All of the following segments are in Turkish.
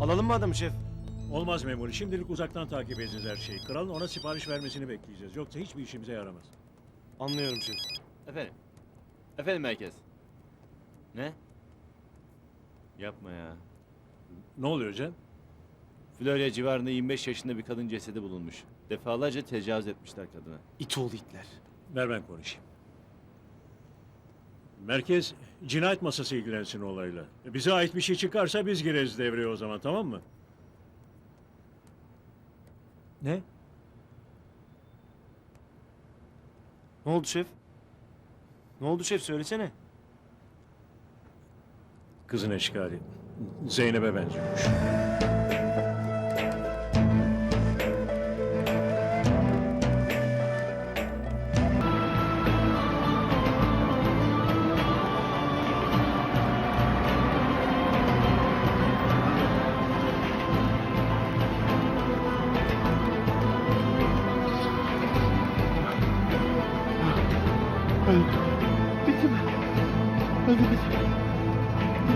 Alalım mı adamı şef? Olmaz memuri. Şimdilik uzaktan takip edeceğiz her şeyi. Kralın ona sipariş vermesini bekleyeceğiz. Yoksa hiçbir işimize yaramaz. Anlıyorum şef. Efendim? Efendim merkez? Ne? Yapma ya. Ne oluyor Cem? Florya civarında 25 yaşında bir kadın cesedi bulunmuş. Defalarca tecavüz etmişler kadına. İt oğlu itler. Ver ben konuşayım. Merkez cinayet masası ilgilensin olayla. Bize ait bir şey çıkarsa biz gireriz devreye o zaman tamam mı? Ne? Ne oldu şef? Ne oldu şef söylesene. Kızın eşkali. Zeynep'e benziyormuş.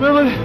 Memoli.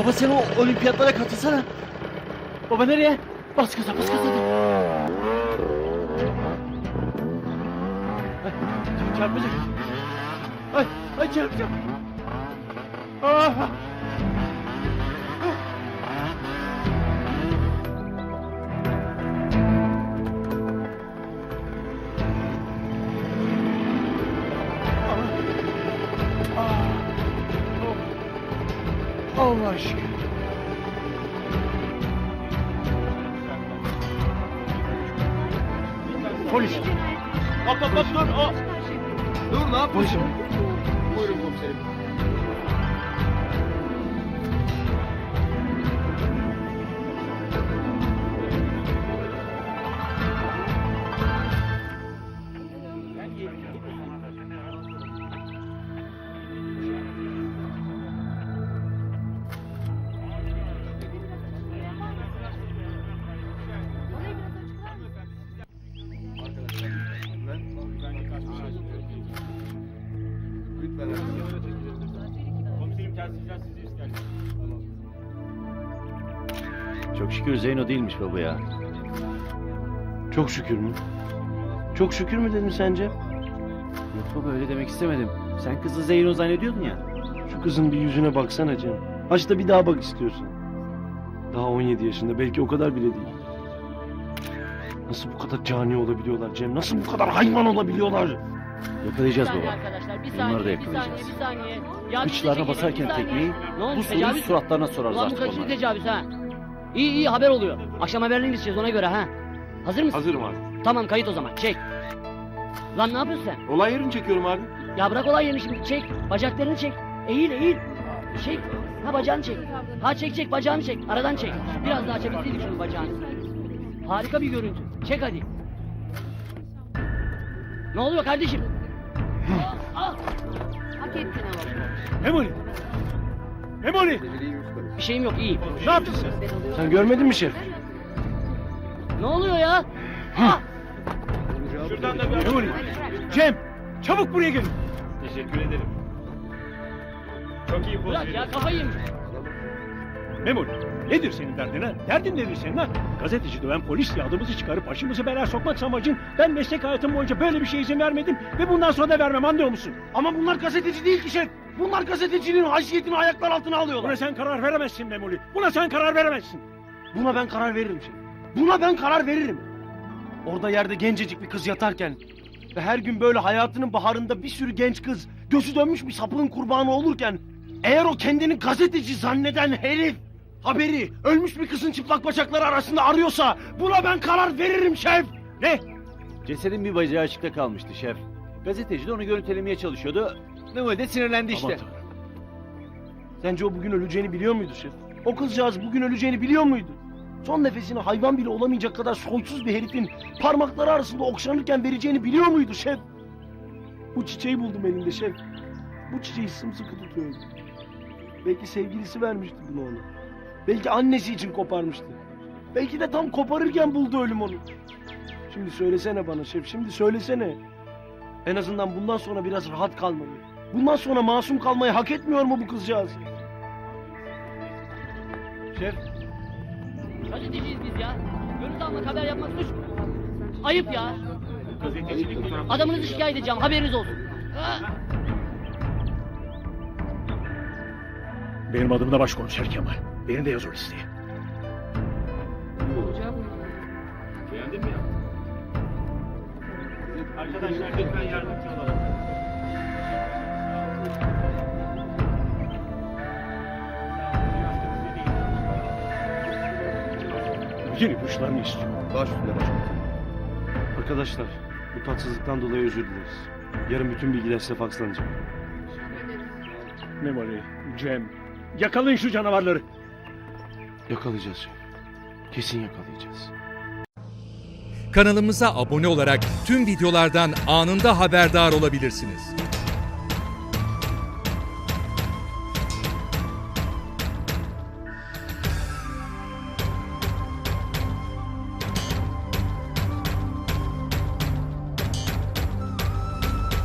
Baba sen o olimpiyatlara katılsana. Baba nereye? Bas gaza bas gaza. Ay, çarpacak. Ay, ay çarpacak. Ah! Allah aşkına. Polis. Hop hop hop dur. O. Dur ne yapıyorsun? Buyurun Çok şükür Zeyno değilmiş baba ya. Çok şükür mü? Çok şükür mü dedin sence? Yok baba öyle demek istemedim. Sen kızı Zeyno zannediyordun ya. Şu kızın bir yüzüne baksana Cem. Aç da bir daha bak istiyorsan. Daha 17 yaşında belki o kadar bile değil. Nasıl bu kadar cani olabiliyorlar Cem? Nasıl bu kadar hayvan olabiliyorlar? Yakalayacağız Yani baba. arkadaşlar Bunları saniye, da bir saniye, yakalayacağız. bir saniye. Ya Kıçlarına basarken bir saniye. tekmeyi Ne oldu, bu soruyu tecavüz? suratlarına sorarız Ulan bu artık kaçıncı onlara. tecavüz ha? İyi iyi haber oluyor. Akşam haberlerini geçeceğiz ona göre ha. Hazır mısın? Hazırım abi. Tamam kayıt o zaman çek. Lan ne yapıyorsun sen? Olay yerini çekiyorum abi. Ya bırak olay yerini şimdi çek. Bacaklarını çek. Eğil eğil. Çek. Ha bacağını çek. Ha çek çek bacağını çek. Aradan çek. Biraz daha açabilseydik şunun bacağını. Harika bir görüntü. Çek hadi. Ne oluyor kardeşim? Hak ettin ama. Memoli! Memoli! Bir şeyim yok iyi. Ne yaptın sen? Sen görmedin mi şef? Ne oluyor ya? Ah, Memoli! Cem! Çabuk buraya gelin. bırak ya kafayı yemiş. Memoli! Nedir senin derdin ha? Derdin nedir senin ha? Gazeteci döven polis adımızı çıkarıp başımızı belaya sokmak amacın ben meslek hayatım boyunca böyle bir şeye izin vermedim ve bundan sonra da vermem anlıyor musun? Ama bunlar gazeteci değil ki şef. Bunlar gazeteciliğin haysiyetini ayaklar altına alıyorlar. Buna sen karar veremezsin Memoli. Buna sen karar veremezsin. Buna ben karar veririm şef. Buna ben karar veririm. Orada yerde gencecik bir kız yatarken ve her gün böyle hayatının baharında bir sürü genç kız gözü dönmüş bir sapığın kurbanı olurken eğer o kendini gazeteci zanneden herif haberi ölmüş bir kızın çıplak bacakları arasında arıyorsa buna ben karar veririm şef. Ne? Cesedin bir bacağı açıkta kalmıştı şef. Gazeteci de onu görüntülemeye çalışıyordu. Memoli de sinirlendi işte. Aman Tanrım. Sence o bugün öleceğini biliyor muydu şef? O kızcağız bugün öleceğini biliyor muydu? Son nefesini hayvan bile olamayacak kadar soysuz bir herifin parmakları arasında okşanırken vereceğini biliyor muydu şef? Bu çiçeği buldum elinde şef. Bu çiçeği sımsıkı tutuyordu. Belki sevgilisi vermişti bunu ona. Belki annesi için koparmıştı. Belki de tam koparırken buldu ölüm onu. Şimdi söylesene bana şef, şimdi söylesene. En azından bundan sonra biraz rahat kalmayı. Bundan sonra masum kalmayı hak etmiyor mu bu kızcağız? Şef, Gazeteciyiz biz ya. Görüntü almak haber yapmak suç mu? Ayıp ya. Adamınızı şikayet edeceğim haberiniz olsun. Ah! Benim adım da başkomiser Kemal. Beni de yaz o listeye. Arkadaşlar lütfen yardımcı olalım. Bütün ipuçlarını istiyorum. arkadaşlar bu tatsızlıktan dolayı özür dileriz. Yarın bütün bilgiler size fakslanacak. Memoli, Cem. Yakalayın şu canavarları. Yakalayacağız şef. Kesin yakalayacağız. Kanalımıza abone olarak tüm videolardan anında haberdar olabilirsiniz.